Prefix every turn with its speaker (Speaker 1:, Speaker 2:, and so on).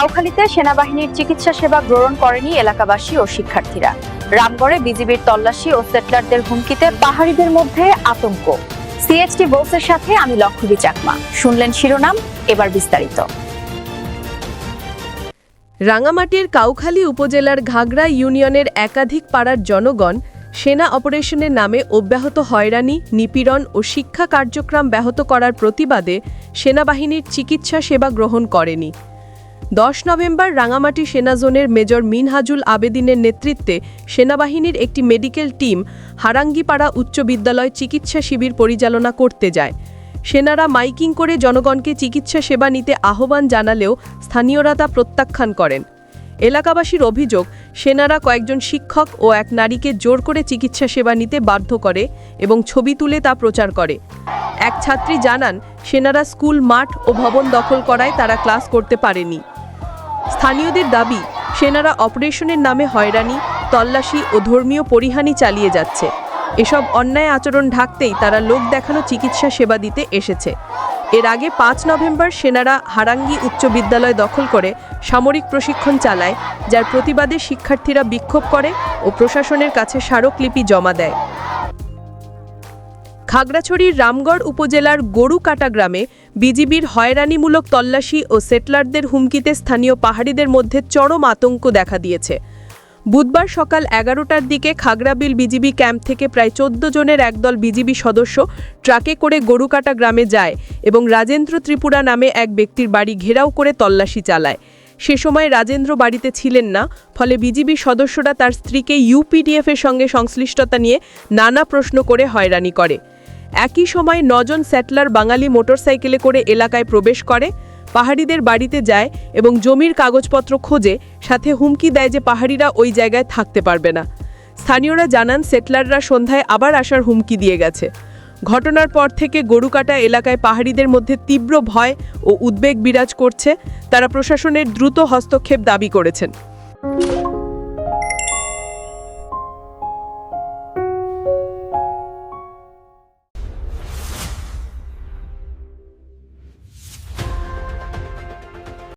Speaker 1: কাউখালীতে সেনাবাহিনীর চিকিৎসা সেবা গ্রহণ করেনি এলাকাবাসী ও শিক্ষার্থীরা। রামগড়ে বিজিবির তল্লাশি ও সেটলারদের হুমকিতে পাহাড়িদের মধ্যে আতঙ্ক। সিএচটি বোসের সাথে আমি লক্ষ্মী চাকমা। শুনলেন শিরোনাম, এবার বিস্তারিত।
Speaker 2: রাঙামাটির কাউখালী উপজেলার ঘাগড়া ইউনিয়নের একাধিক পাড়ার জনগণ সেনা অপারেশনের নামে অব্যাহত হয়রানি, নিপীড়ন ও শিক্ষা কার্যক্রম ব্যাহত করার প্রতিবাদে সেনাবাহিনীর চিকিৎসা সেবা গ্রহণ করেনি। দশ নভেম্বর রাঙামাটি সেনা জোনের মেজর মিনহাজুল আবেদিনের নেতৃত্বে সেনাবাহিনীর একটি মেডিকেল টিম হারাঙ্গিপাড়া উচ্চ বিদ্যালয় চিকিৎসা শিবির পরিচালনা করতে যায়। সেনারা মাইকিং করে জনগণকে চিকিৎসা সেবা নিতে আহ্বান জানালেও স্থানীয়রা তা প্রত্যাখ্যান করেন। এলাকাবাসীর অভিযোগ, সেনারা কয়েকজন শিক্ষক ও এক নারীকে জোর করে চিকিৎসা সেবা নিতে বাধ্য করে এবং ছবি তুলে তা প্রচার করে। এক ছাত্রী জানান, সেনারা স্কুল, মাঠ ও ভবন দখল করায় তারা ক্লাস করতে পারেনি। স্থানীয়দের দাবি, সেনারা অপারেশনের নামে হয়রানি, তল্লাশি ও ধর্মীয় পরিহানি চালিয়ে যাচ্ছে। এসব অন্যায় আচরণ ঢাকতেই তারা লোক দেখানো চিকিৎসা সেবা দিতে এসেছে। এর আগে পাঁচ নভেম্বর সেনারা হারাঙ্গি উচ্চ বিদ্যালয় দখল করে সামরিক প্রশিক্ষণ চালায়, যার প্রতিবাদে শিক্ষার্থীরা বিক্ষোভ করে ও প্রশাসনের কাছে স্মারকলিপি জমা দেয়। খাগড়াছড়ির রামগড় উপজেলার গরুকাটা গ্রামে বিজিবির হয়রানিমূলক তল্লাশি ও সেটলারদের হুমকিতে স্থানীয় পাহাড়িদের মধ্যে চরম আতঙ্ক দেখা দিয়েছে। বুধবার সকাল এগারোটার দিকে খাগড়াবিল বিজিবি ক্যাম্প থেকে প্রায় চোদ্দ জনের একদল বিজিবি সদস্য ট্রাকে করে গরুকাটা গ্রামে যায় এবং রাজেন্দ্র ত্রিপুরা নামে এক ব্যক্তির বাড়ি ঘেরাও করে তল্লাশি চালায়। সে সময় রাজেন্দ্র বাড়িতে ছিলেন না, ফলে বিজিবি সদস্যরা তার স্ত্রীকে ইউপিডিএফের সঙ্গে সংশ্লিষ্টতা নিয়ে নানা প্রশ্ন করে হয়রানি করে। একই সময় নজন স্যাটলার বাঙালি মোটরসাইকেলে করে এলাকায় প্রবেশ করে। পাহাড়িদের বাড়িতে যায় এবং জমির কাগজপত্র খোঁজে, সাথে হুমকি দেয় যে পাহাড়িরা ওই জায়গায় থাকতে পারবে না। স্থানীয়রা জানান, সেটলাররা সন্ধ্যায় আবার আসার হুমকি দিয়ে গেছে। ঘটনার পর থেকে গরুকাটা এলাকায় পাহাড়িদের মধ্যে তীব্র ভয় ও উদ্বেগ বিরাজ করছে। তারা প্রশাসনের দ্রুত হস্তক্ষেপ দাবি করেছেন।